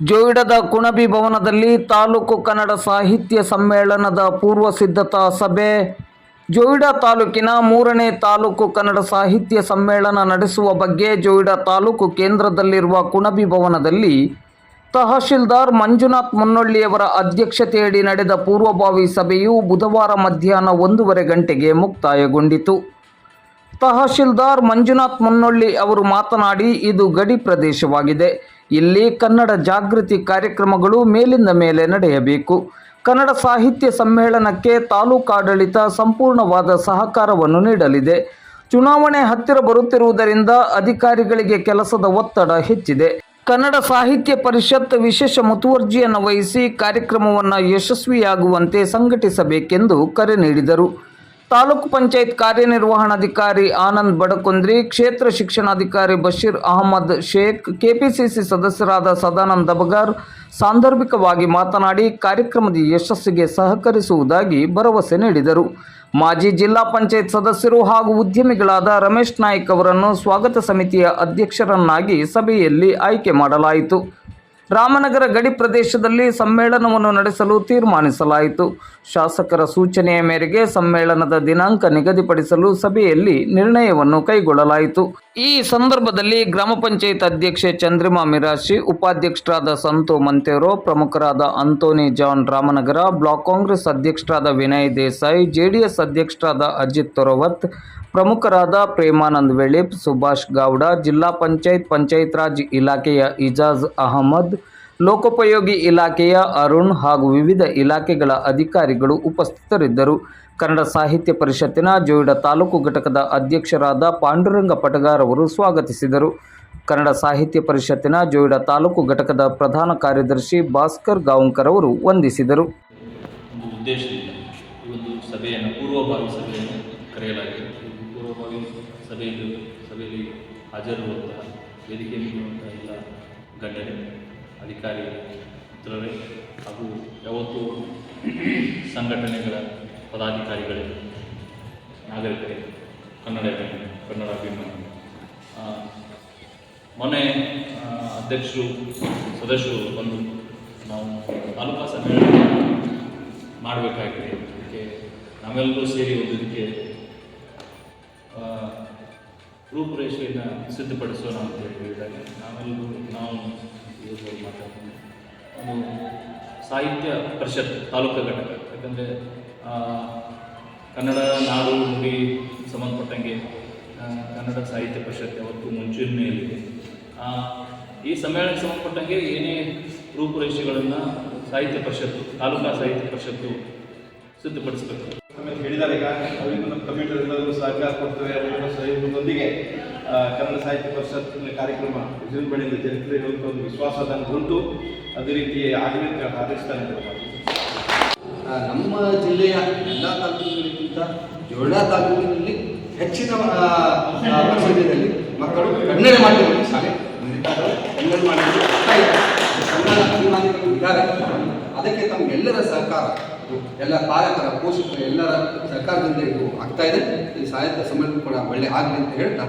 ಜೋಯಿಡದ ಕುಣಬಿ ಭವನದಲ್ಲಿ ತಾಲೂಕು ಕನ್ನಡ ಸಾಹಿತ್ಯ ಸಮ್ಮೇಳನದ ಪೂರ್ವ ಸಿದ್ಧತಾ ಸಭೆ. ಜೋಯಿಡಾ ತಾಲೂಕಿನ ಮೂರನೇ ತಾಲೂಕು ಕನ್ನಡ ಸಾಹಿತ್ಯ ಸಮ್ಮೇಳನ ನಡೆಸುವ ಬಗ್ಗೆ ಜೋಯಿಡಾ ತಾಲೂಕು ಕೇಂದ್ರದಲ್ಲಿರುವ ಕುಣಬಿ ಭವನದಲ್ಲಿ ತಹಶೀಲ್ದಾರ್ ಮಂಜುನಾಥ್ ಮುನ್ನೊಳ್ಳಿಯವರ ಅಧ್ಯಕ್ಷತೆಯಡಿ ನಡೆದ ಪೂರ್ವಭಾವಿ ಸಭೆಯು ಬುಧವಾರ ಮಧ್ಯಾಹ್ನ ಒಂದೂವರೆ ಗಂಟೆಗೆ ಮುಕ್ತಾಯಗೊಂಡಿತು. ತಹಶೀಲ್ದಾರ್ ಮಂಜುನಾಥ್ ಮುನ್ನೊಳ್ಳಿ ಅವರು ಮಾತನಾಡಿ, ಇದು ಗಡಿ ಪ್ರದೇಶವಾಗಿದೆ. ಇಲ್ಲಿ ಕನ್ನಡ ಜಾಗೃತಿ ಕಾರ್ಯಕ್ರಮಗಳು ಮೇಲಿಂದ ಮೇಲೆ ನಡೆಯಬೇಕು. ಕನ್ನಡ ಸಾಹಿತ್ಯ ಸಮ್ಮೇಳನಕ್ಕೆ ತಾಲೂಕಾಡಳಿತ ಸಂಪೂರ್ಣವಾದ ಸಹಕಾರವನ್ನು ನೀಡಲಿದೆ. ಚುನಾವಣೆ ಹತ್ತಿರ ಬರುತ್ತಿರುವುದರಿಂದ ಅಧಿಕಾರಿಗಳಿಗೆ ಕೆಲಸದ ಒತ್ತಡ ಹೆಚ್ಚಿದೆ. ಕನ್ನಡ ಸಾಹಿತ್ಯ ಪರಿಷತ್ ವಿಶೇಷ ಮುತುವರ್ಜಿಯನ್ನು ವಹಿಸಿ ಕಾರ್ಯಕ್ರಮವನ್ನು ಯಶಸ್ವಿಯಾಗುವಂತೆ ಸಂಘಟಿಸಬೇಕೆಂದು ಕರೆ ನೀಡಿದರು. ತಾಲೂಕು ಪಂಚಾಯತ್ ಕಾರ್ಯನಿರ್ವಹಣಾಧಿಕಾರಿ ಆನಂದ್ ಬಡಕುಂದ್ರಿ, ಕ್ಷೇತ್ರ ಶಿಕ್ಷಣಾಧಿಕಾರಿ ಬಶೀರ್ ಅಹಮದ್ ಶೇಖ್, ಕೆಪಿಸಿಸಿ ಸದಸ್ಯರಾದ ಸದಾನಂದ ದಬಗಾರ್ ಸಾಂದರ್ಭಿಕವಾಗಿ ಮಾತನಾಡಿ ಕಾರ್ಯಕ್ರಮದ ಯಶಸ್ಸಿಗೆ ಸಹಕರಿಸುವುದಾಗಿ ಭರವಸೆ ನೀಡಿದರು. ಮಾಜಿ ಜಿಲ್ಲಾ ಪಂಚಾಯತ್ ಸದಸ್ಯರು ಹಾಗೂ ಉದ್ಯಮಿಗಳಾದ ರಮೇಶ್ ನಾಯ್ಕ್ ಅವರನ್ನು ಸ್ವಾಗತ ಸಮಿತಿಯ ಅಧ್ಯಕ್ಷರನ್ನಾಗಿ ಸಭೆಯಲ್ಲಿ ಆಯ್ಕೆ ಮಾಡಲಾಯಿತು. ರಾಮನಗರ ಗಡಿ ಪ್ರದೇಶದಲ್ಲಿ ಸಮ್ಮೇಳನವನ್ನು ನಡೆಸಲು ತೀರ್ಮಾನಿಸಲಾಯಿತು. ಶಾಸಕರ ಸೂಚನೆಯ ಮೇರೆಗೆ ಸಮ್ಮೇಳನದ ದಿನಾಂಕ ನಿಗದಿಪಡಿಸಲು ಸಭೆಯಲ್ಲಿ ನಿರ್ಣಯವನ್ನು ಕೈಗೊಳ್ಳಲಾಯಿತು. ಈ ಸಂದರ್ಭದಲ್ಲಿ ಗ್ರಾಮ ಪಂಚಾಯತ್ ಅಧ್ಯಕ್ಷೆ ಚಂದ್ರಿಮಾ ಮಿರಾಶಿ, ಉಪಾಧ್ಯಕ್ಷರಾದ ಸಂತು ಮಂತೇರೋ, ಪ್ರಮುಖರಾದ Anthony John Ramanagara, block Congress ಅಧ್ಯಕ್ಷರಾದ ವಿನಯ್ ದೇಸಾಯಿ, ಜೆಡಿಎಸ್ ಅಧ್ಯಕ್ಷರಾದ ಅಜಿತ್ ತೊರವತ್, ಪ್ರಮುಖರಾದ ಪ್ರೇಮಾನಂದ್ ವೆಳಿಪ್ ಸುಭಾಷ್ ಗೌಡ, ಜಿಲ್ಲಾ ಪಂಚಾಯತ್ ಪಂಚಾಯತ್ ರಾಜ್ ಇಲಾಖೆಯ ಇಜಾಜ್ ಅಹಮದ್ ಲೋಕೋಪಯೋಗಿ ಇಲಾಖೆಯ ಅರುಣ್ ಹಾಗೂ ವಿವಿಧ ಇಲಾಖೆಗಳ ಅಧಿಕಾರಿಗಳು ಉಪಸ್ಥಿತರಿದ್ದರು. ಕನ್ನಡ ಸಾಹಿತ್ಯ ಪರಿಷತ್ತಿನ ಜೋಯಿಡ ತಾಲೂಕು ಘಟಕದ ಅಧ್ಯಕ್ಷರಾದ ಪಾಂಡುರಂಗ ಪಟಗಾರ್ ಅವರು ಸ್ವಾಗತಿಸಿದರು. ಕನ್ನಡ ಸಾಹಿತ್ಯ ಪರಿಷತ್ತಿನ ಜೋಯಿಡ ತಾಲೂಕು ಘಟಕದ ಪ್ರಧಾನ ಕಾರ್ಯದರ್ಶಿ ಭಾಸ್ಕರ್ ಗಾಂವ್ಕರ್ ಅವರು ವಂದಿಸಿದರು ಸಭೆಯಲ್ಲಿ ಹಾಜರಿರುವಂತಹ ವೇದಿಕೆ ನೀಡುವಂತಹ ಎಲ್ಲ ಗಣ್ಯರೇ ಅಧಿಕಾರಿ ಮಿತ್ರರೇ ಹಾಗೂ ಯಾವತ್ತೂ ಸಂಘಟನೆಗಳ ಪದಾಧಿಕಾರಿಗಳೇ, ನಾಗರಿಕರೇ ಕನ್ನಡ ಕನ್ನಡ ಅಭಿಮಾನಿ ಮೊನ್ನೆ ಅಧ್ಯಕ್ಷರು, ಸದಸ್ಯರು ಬಂದು ನಾವು ತಾಲೂಕಾ ಸಮ್ಮೇಳನ ಮಾಡಬೇಕಾಗಿದೆ. ಅದಕ್ಕೆ ನಾವೆಲ್ಲರೂ ಸೇರಿ ಒಂದು ಇದಕ್ಕೆ ರೂಪುರೇಷೆಯನ್ನು ಸಿದ್ಧಪಡಿಸೋಣ ಅಂತ ಹೇಳಿ ಹೇಳಿದಾಗ ನಾವೆಲ್ಲರೂ ನಾವು ಮಾತಾಡ್ತೀವಿ. ಒಂದು ಸಾಹಿತ್ಯ ಪರಿಷತ್, ತಾಲೂಕು ಘಟಕ. ಯಾಕಂದರೆ ಕನ್ನಡ ನಾಡು ನುಡಿ ಸಂಬಂಧಪಟ್ಟಂಗೆ ಕನ್ನಡ ಸಾಹಿತ್ಯ ಪರಿಷತ್ ಯಾವತ್ತು ಮುಂಚೂಣಿಯಲ್ಲಿದೆ ಈ ಸಮ್ಮೇಳನಕ್ಕೆ ಸಂಬಂಧಪಟ್ಟಂಗೆ ಏನೇ ರೂಪುರೇಷೆಗಳನ್ನು ಸಾಹಿತ್ಯ ಪರಿಷತ್ತು, ತಾಲೂಕಾ ಸಾಹಿತ್ಯ ಪರಿಷತ್ತು ಸಿದ್ಧಪಡಿಸಬೇಕು. ಆಮೇಲೆ ಹೇಳಿದ್ದಾರೆ, ಈಗ ಅವರಿಗೂ ನಮ್ಮ ಕಮಿಟರ್ ಎಲ್ಲರೂ ಸಹಕಾರ ಕೊಡ್ತೇವೆ ಅವರಿಗೂ ಸಹಯೋಗದೊಂದಿಗೆ ಕನ್ನಡ ಸಾಹಿತ್ಯ ಪರಿಷತ್ ಕಾರ್ಯಕ್ರಮ ವಿಜೃಂಭಣೆಯಿಂದ ಜರುಗ್ತದೆ ಇರುವಂಥ ಒಂದು ವಿಶ್ವಾಸ ಉಂಟು. ಅದೇ ರೀತಿ ಆಗಲಿ ಅಂತ ಹಾರೈಸ್ತಾನೆ ನಮ್ಮ ಜಿಲ್ಲೆಯ ಎಲ್ಲ ತಾಲೂಕುಗಳಿಗಿಂತ ಜೋಳ ತಾಲೂಕಿನಲ್ಲಿ ಹೆಚ್ಚಿನ ಮಕ್ಕಳು ಕನ್ನಡ ಮಾಧ್ಯಮದಲ್ಲಿ ಶಾಲೆ ಕನ್ನಡ ಅದಕ್ಕೆ ತಮಗೆಲ್ಲರ ಸಹಕಾರ, ಎಲ್ಲ ಪಾಲಕರ, ಪೋಷಕರ ಎಲ್ಲರ ಸಹಕಾರದಿಂದ ಇದು ಆಗ್ತಾ ಇದೆ. ಈ ಸಾಹಿತ್ಯ ಸಮ್ಮೇಳನ ಕೂಡ ಒಳ್ಳೆ ಆಗಲಿ ಅಂತ ಹೇಳ್ತಾ